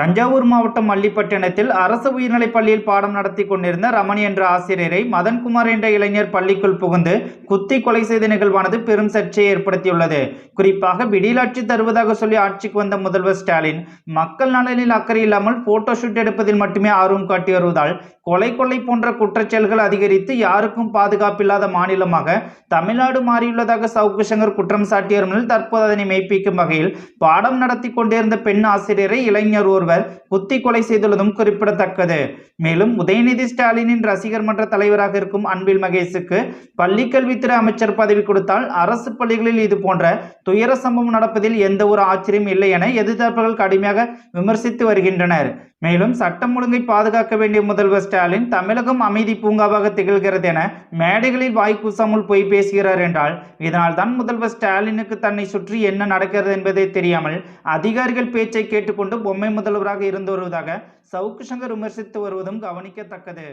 தஞ்சாவூர் மாவட்டம் மல்லிப்பட்டினத்தில் அரசு உயர்நிலைப் பள்ளியில் பாடம் நடத்தி கொண்டிருந்த ரமணி என்ற ஆசிரியரை மதன்குமார் என்ற இளைஞர் பள்ளிக்குள் புகுந்து குத்தி கொலை செய்த நிகழ்வானது பெரும் சர்ச்சையை ஏற்படுத்தியுள்ளது. குறிப்பாக விடியலாட்சி தருவதாக சொல்லி ஆட்சிக்கு வந்த முதல்வர் ஸ்டாலின் மக்கள் நலனில் அக்கறை இல்லாமல் போட்டோ ஷூட் எடுப்பதில் மட்டுமே ஆர்வம் காட்டி வருவதால் கொலை கொள்ளை போன்ற குற்றச்செயல்கள் அதிகரித்து யாருக்கும் பாதுகாப்பில்லாத மாநிலமாக தமிழ்நாடு மாறியுள்ளதாக சவுக்கு சங்கர் குற்றம் சாட்டிய தற்போது அதனை மெய்ப்பிக்கும் வகையில் பாடம் நடத்தி கொண்டிருந்த பெண் ஆசிரியரை இளைஞர் ஒருவர் குத்தி கொலை செய்துள்ளதும் குறிப்பிடத்தக்கது. மேலும் உதயநிதி ஸ்டாலினின் ரசிகர் மன்ற தலைவராக இருக்கும் அன்பில் மகேஷுக்கு பள்ளிக்கல்வித்துறை அமைச்சர் பதவி கொடுத்தால் அரசு பள்ளிகளில் இது போன்ற துயர சம்பவம் நடப்பதில் எந்த ஒரு ஆச்சரியம் இல்லை என எதிர்த்தரப்புகள் கடுமையாக விமர்சித்து வருகின்றனர். மேலும் சட்டம் ஒழுங்கை பாதுகாக்க வேண்டிய முதல்வர் ஸ்டாலின் தமிழகம் அமைதி பூங்காவாக திகழ்கிறது என மேடைகளில் வாய் கூசாமல் போய் பேசுகிறார் என்றால் இதனால் தான் முதல்வர் ஸ்டாலினுக்கு தன்னை சுற்றி என்ன நடக்கிறது என்பதை தெரியாமல் அதிகாரிகள் பேச்சை கேட்டுக்கொண்டு பொம்மை முதல்வராக இருந்து வருவதாக சவுக்கு சங்கர் விமர்சித்து வருவதும் கவனிக்கத்தக்கது.